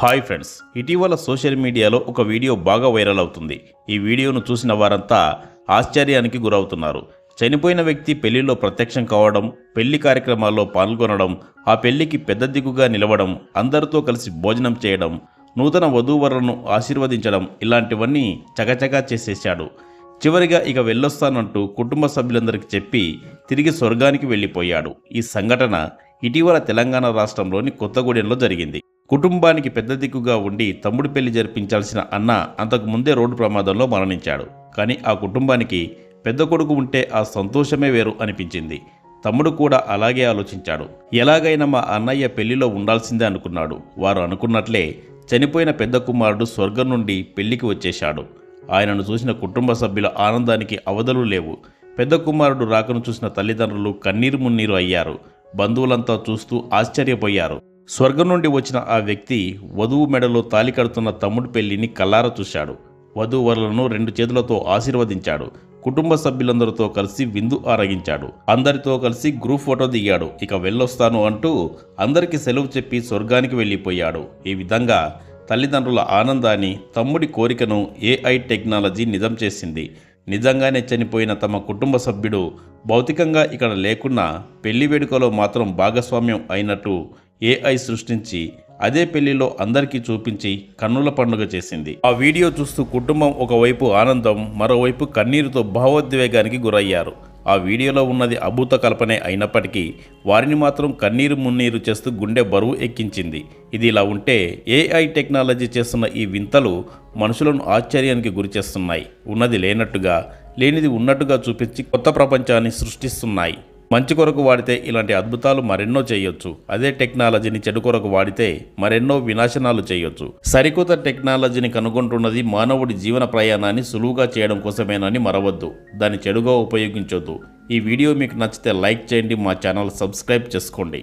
Hi friends ఇటీవల social మీడియాలో ఒక వీడియో బాగా వైరల్ అవుతుంది. ఈ వీడియోను చూసిన వారంతా ఆశ్చర్యానికి గురవుతున్నారు. చనిపోయిన వ్యక్తి పెళ్ళిలో ప్రత్యక్షం కావడం పెళ్ళి కార్యక్రమాల్లో పాల్గొనడం ఆ పెళ్ళికి పెద్ద దిగుగా నిలవడం అందరితో కలిసి భోజనం చేయడం నూతన వధూవరులను ఆశీర్వదించడం ఇలాంటివన్నీ చకచకా చేసేశాడు. చివరిగా ఇక వెళ్ళొస్తానంటూ కుటుంబ సభ్యులందరికీ చెప్పి తిరిగి స్వర్గానికి వెళ్ళిపోయాడు. ఈ సంఘటన ఇటీవల తెలంగాణ రాష్ట్రంలోని కొత్తగూడెంలో జరిగింది. కుటుంబానికి పెద్ద దిక్కుగా ఉండి తమ్ముడి పెళ్ళి జరిపించాల్సిన అన్న అంతకు ముందే రోడ్డు ప్రమాదంలో మరణించాడు. కానీ ఆ కుటుంబానికి పెద్ద కొడుకు ఉంటే ఆ సంతోషమే వేరు అనిపించింది. తమ్ముడు కూడా అలాగే ఆలోచించాడు. ఎలాగైనా మా అన్నయ్య పెళ్ళిలో ఉండాల్సిందే అనుకున్నాడు. వారు అనుకున్నట్లే చనిపోయిన పెద్ద కుమారుడు స్వర్గం నుండి పెళ్ళికి వచ్చేశాడు. ఆయనను చూసిన కుటుంబ సభ్యుల ఆనందానికి అవధులు లేవు. పెద్ద కుమారుడు రాకను చూసిన తల్లిదండ్రులు కన్నీరు మున్నీరు అయ్యారు. బంధువులంతా చూస్తూ ఆశ్చర్యపోయారు. స్వర్గం నుండి వచ్చిన ఆ వ్యక్తి వధువు మెడలో తాలి కడుతున్న తమ్ముడి పెళ్ళిని కల్లార చూశాడు. వధూవరులను రెండు చేతులతో ఆశీర్వదించాడు. కుటుంబ సభ్యులందరితో కలిసి విందు ఆరగించాడు. అందరితో కలిసి గ్రూప్ ఫోటో దిగాడు. ఇక వెళ్ళొస్తాను అంటూ అందరికీ సెలవు చెప్పి స్వర్గానికి వెళ్ళిపోయాడు. ఈ విధంగా తల్లిదండ్రుల ఆనందాన్ని తమ్ముడి కోరికను ఏఐ టెక్నాలజీ నిజం చేసింది. నిజంగానే చనిపోయిన తమ కుటుంబ సభ్యుడు భౌతికంగా ఇక్కడ లేకున్నా పెళ్ళి వేడుకలో మాత్రం భాగస్వామ్యం అయినట్టు ఏఐ సృష్టించి అదే పెళ్ళిలో అందరికీ చూపించి కన్నుల పండుగ చేసింది. ఆ వీడియో చూస్తూ కుటుంబం ఒకవైపు ఆనందం మరోవైపు కన్నీరుతో భావోద్వేగానికి గురయ్యారు. ఆ వీడియోలో ఉన్నది అభూత కల్పనే అయినప్పటికీ వారిని మాత్రం కన్నీరు మున్నీరు చేస్తూ గుండె బరువు ఎక్కించింది. ఇది ఇలా ఉంటే ఏఐ టెక్నాలజీ చేస్తున్న ఈ వింతలు మనుషులను ఆశ్చర్యానికి గురిచేస్తున్నాయి ఉన్నది లేనట్టుగా లేనిది ఉన్నట్టుగా చూపించి కొత్త ప్రపంచాన్ని సృష్టిస్తున్నాయి. మంచి కొరకు వాడితే ఇలాంటి అద్భుతాలు మరెన్నో చేయొచ్చు. అదే టెక్నాలజీని చెడు కొరకు వాడితే మరెన్నో వినాశనాలు చేయొచ్చు. సరికొత్త టెక్నాలజీని కనుగొంటున్నది మానవుడి జీవన ప్రయాణాన్ని సులువుగా చేయడం కోసమేనని మరవద్దు. దాన్ని చెడుగా ఉపయోగించొద్దు. ఈ వీడియో మీకు నచ్చితే లైక్ చేయండి మా ఛానల్ సబ్స్క్రైబ్ చేసుకోండి.